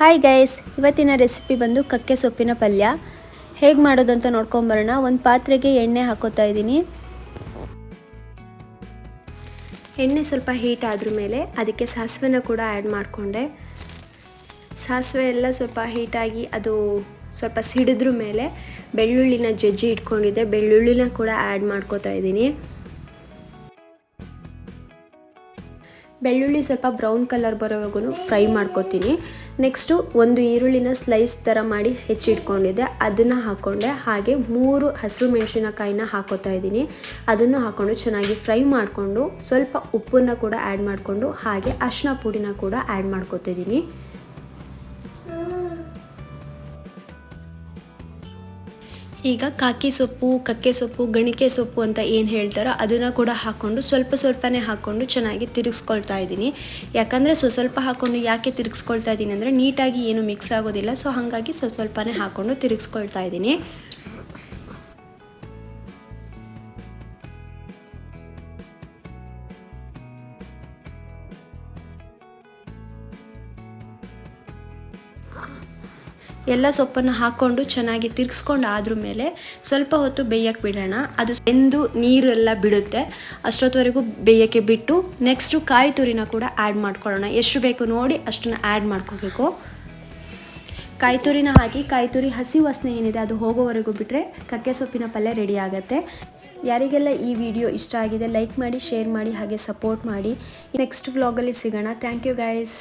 Hi guys ಇವತ್ತಿನ recipe ಬಂದು ಕಕ್ಕೆ ಸೊಪ್ಪಿನ ಪಲ್ಯ. ಹೇಗೆ ಮಾಡೋದು ಅಂತ ನೋಡ್ಕೊಂಬರೋಣ. ಒಂದು ಪಾತ್ರೆಗೆ ಎಣ್ಣೆ ಹಾಕೋತಾ ಇದ್ದೀನಿ. ಎಣ್ಣೆ ಸ್ವಲ್ಪ ಹೀಟ್ ಆದ್ರ ಮೇಲೆ ಅದಕ್ಕೆ ಸಾಸಿವೆನ ಕೂಡ ಆ್ಯಡ್ ಮಾಡಿಕೊಂಡೆ. ಸಾಸಿವೆ ಎಲ್ಲ ಸ್ವಲ್ಪ ಹೀಟಾಗಿ ಅದು ಸ್ವಲ್ಪ ಸಿಡಿದ್ರ ಮೇಲೆ ಬೆಳ್ಳುಳ್ಳಿನ ಜಜ್ಜಿ ಇಟ್ಕೊಂಡಿದ್ದೆ. ಬೆಳ್ಳುಳ್ಳಿನ ಕೂಡ ಆ್ಯಡ್ ಮಾಡ್ಕೋತಾ ಇದ್ದೀನಿ. ಬೆಳ್ಳುಳ್ಳಿ ಸ್ವಲ್ಪ ಬ್ರೌನ್ ಕಲರ್ ಬರೋವರೆಗೂ ಫ್ರೈ ಮಾಡ್ಕೊತೀನಿ. ನೆಕ್ಸ್ಟು ಒಂದು ಈರುಳ್ಳಿನ ಸ್ಲೈಸ್ ಥರ ಮಾಡಿ ಹೆಚ್ಚಿಟ್ಕೊಂಡಿದ್ದೆ. ಅದನ್ನು ಹಾಕ್ಕೊಂಡೆ ಹಾಗೆ ಮೂರು ಹಸಿರು ಮೆಣಸಿನಕಾಯಿನ ಹಾಕೋತಾ ಇದ್ದೀನಿ. ಅದನ್ನು ಹಾಕ್ಕೊಂಡು ಚೆನ್ನಾಗಿ ಫ್ರೈ ಮಾಡಿಕೊಂಡು ಸ್ವಲ್ಪ ಉಪ್ಪನ್ನು ಕೂಡ ಆ್ಯಡ್ ಮಾಡಿಕೊಂಡು ಹಾಗೆ ಅರಿಶಿನ ಪುಡಿನ ಕೂಡ ಆ್ಯಡ್ ಮಾಡ್ಕೊತಿದ್ದೀನಿ. ಈಗ ಕಾಕಿ ಸೊಪ್ಪು, ಕಕ್ಕೆ ಸೊಪ್ಪು, ಗಣಿಕೆ ಸೊಪ್ಪು ಅಂತ ಏನು ಹೇಳ್ತಾರೋ ಅದನ್ನು ಕೂಡ ಹಾಕ್ಕೊಂಡು ಸ್ವಲ್ಪ ಸ್ವಲ್ಪನೇ ಹಾಕ್ಕೊಂಡು ಚೆನ್ನಾಗಿ ತಿರುಗಿಸ್ಕೊಳ್ತಾ ಇದ್ದೀನಿ. ಯಾಕಂದರೆ ಸ್ವಸ್ವಲ್ಪ ಹಾಕ್ಕೊಂಡು ಯಾಕೆ ತಿರುಗಿಸ್ಕೊಳ್ತಾ ಇದ್ದೀನಿ ಅಂದರೆ ನೀಟಾಗಿ ಏನು ಮಿಕ್ಸ್ ಆಗೋದಿಲ್ಲ. ಸೊ ಹಾಗಾಗಿ ಸ್ವಲ್ಪ ಸ್ವಲ್ಪನೇ ಹಾಕ್ಕೊಂಡು ತಿರುಗಿಸ್ಕೊಳ್ತಾ ಇದ್ದೀನಿ. ಎಲ್ಲ ಸೊಪ್ಪನ್ನು ಹಾಕ್ಕೊಂಡು ಚೆನ್ನಾಗಿ ತಿರ್ಗಿಸ್ಕೊಂಡು ಆದ್ರ ಮೇಲೆ ಸ್ವಲ್ಪ ಹೊತ್ತು ಬೇಯಕ್ಕೆ ಬಿಡೋಣ. ಅದು ಬೆಂದು ನೀರೆಲ್ಲ ಬಿಡುತ್ತೆ. ಅಷ್ಟೊತ್ತವರೆಗೂ ಬೇಯಕ್ಕೆ ಬಿಟ್ಟು ನೆಕ್ಸ್ಟು ಕಾಯಿ ತುರಿನ ಕೂಡ ಆ್ಯಡ್ ಮಾಡ್ಕೊಳ್ಳೋಣ. ಎಷ್ಟು ಬೇಕು ನೋಡಿ ಅಷ್ಟನ್ನು ಆ್ಯಡ್ ಮಾಡ್ಕೋಬೇಕು. ಕಾಯಿ ತುರಿನ ಹಾಕಿ, ಕಾಯಿ ತುರಿ ಹಸಿ ವಾಸನೆ ಏನಿದೆ ಅದು ಹೋಗೋವರೆಗೂ ಬಿಟ್ಟರೆ ಕಕ್ಕೆ ಸೊಪ್ಪಿನ ಪಲ್ಯ ರೆಡಿ ಆಗುತ್ತೆ. ಯಾರಿಗೆಲ್ಲ ಈ ವಿಡಿಯೋ ಇಷ್ಟ ಆಗಿದೆ ಲೈಕ್ ಮಾಡಿ ಶೇರ್ ಮಾಡಿ, ಹಾಗೆ ಸಪೋರ್ಟ್ ಮಾಡಿ. ನೆಕ್ಸ್ಟ್ ವ್ಲಾಗಲ್ಲಿ ಸಿಗೋಣ. Thank you guys